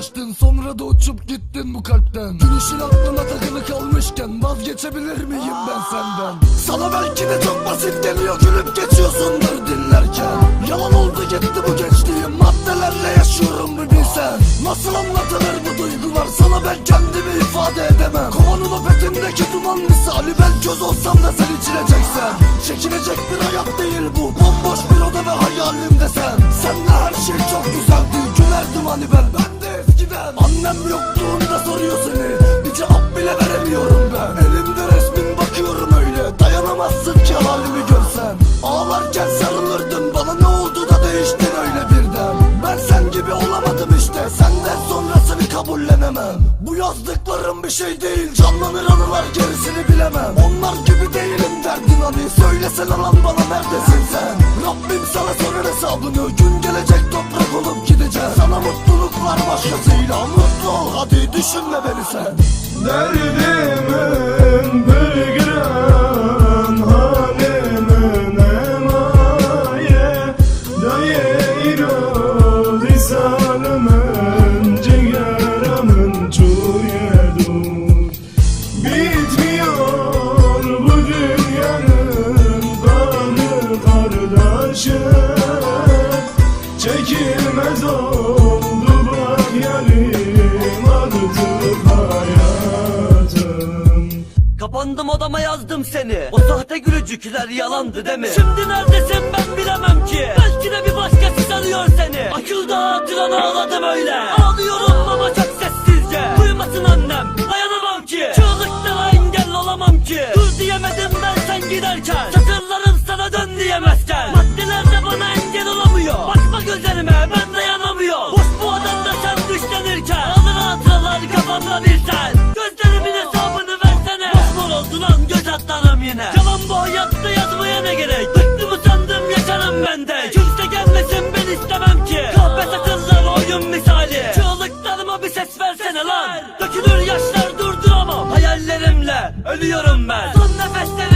ettin Sonra da uçup gittin bu kalpten. Gün ışın aklına takılı kalmışken Vazgeçebilir miyim ben senden? Sana belki de çok basit geliyor Gülüp geçiyorsundur dinlerken. Yalan oldu gitti bu gençliğim Maddelerle yaşıyorum bir bilsen. Nasıl anlatılır bu duygular Sana ben kendimi ifade edemem. Kovanın opetindeki duman misali Ben göz olsam da sen içileceksen. Çekilecek bir hayat değil bu Bomboş bir oda ve hayalimde sen Seninle her şey çok güzeldi Gülerdim hani ben Ben Annem yokluğunda soruyor seni. Bir cevap bile veremiyorum ben. Elimde resmin bakıyorum öyle. Dayanamazsın ki halimi görsen. Ağlarken sarılırdın. Bana ne oldu da değiştin öyle birden? Ben sen gibi olamadım işte. Senden sonrasını kabullenemem. Bu yazdıklarım bir şey değil. Canlanır anılar gerisini bilemem. Onlar gibi değilim derdin hani Söylesene lan bana neredesin sen? Rabbim sana sorar hesabını. Gün gelecek toprak olup gideceğim Sana mutluluklar başkasıyla. Hadi düşünme beni sen. Derdimin bir gram halimin emaye Değil o lisanımın ciğerimin çuyedur Bitmiyor bu dünyanın kanı kardeşi Çekilmez oldu Kapandım odama yazdım seni. O sahte gülücükler yalandı değil mi? Şimdi neredesin ben bilemem ki. Belki de bir başkası sanıyor seni. Akılda hatıran ağladım öyle. Ağlıyorum ama çok sessizce. Duymasın annem. Dayanamam ki. Çığlıklara engel olamam ki. Dur diyemedim ben sen giderken yapabilsen Gözlerimin hesabını versene. Mosmor oldu lan göz atlarım yine. Yalan bu hayatta yazmaya ne gerek? Bıktı mı sandım yaşarım bende Kimse gelmesin ben istemem ki. Kahpe sakızlar oyun misali. Çığlıklarıma bir ses versene lan. Dökülür yaşlar durduramam. Hayallerimle ölüyorum ben. Son nefeslerim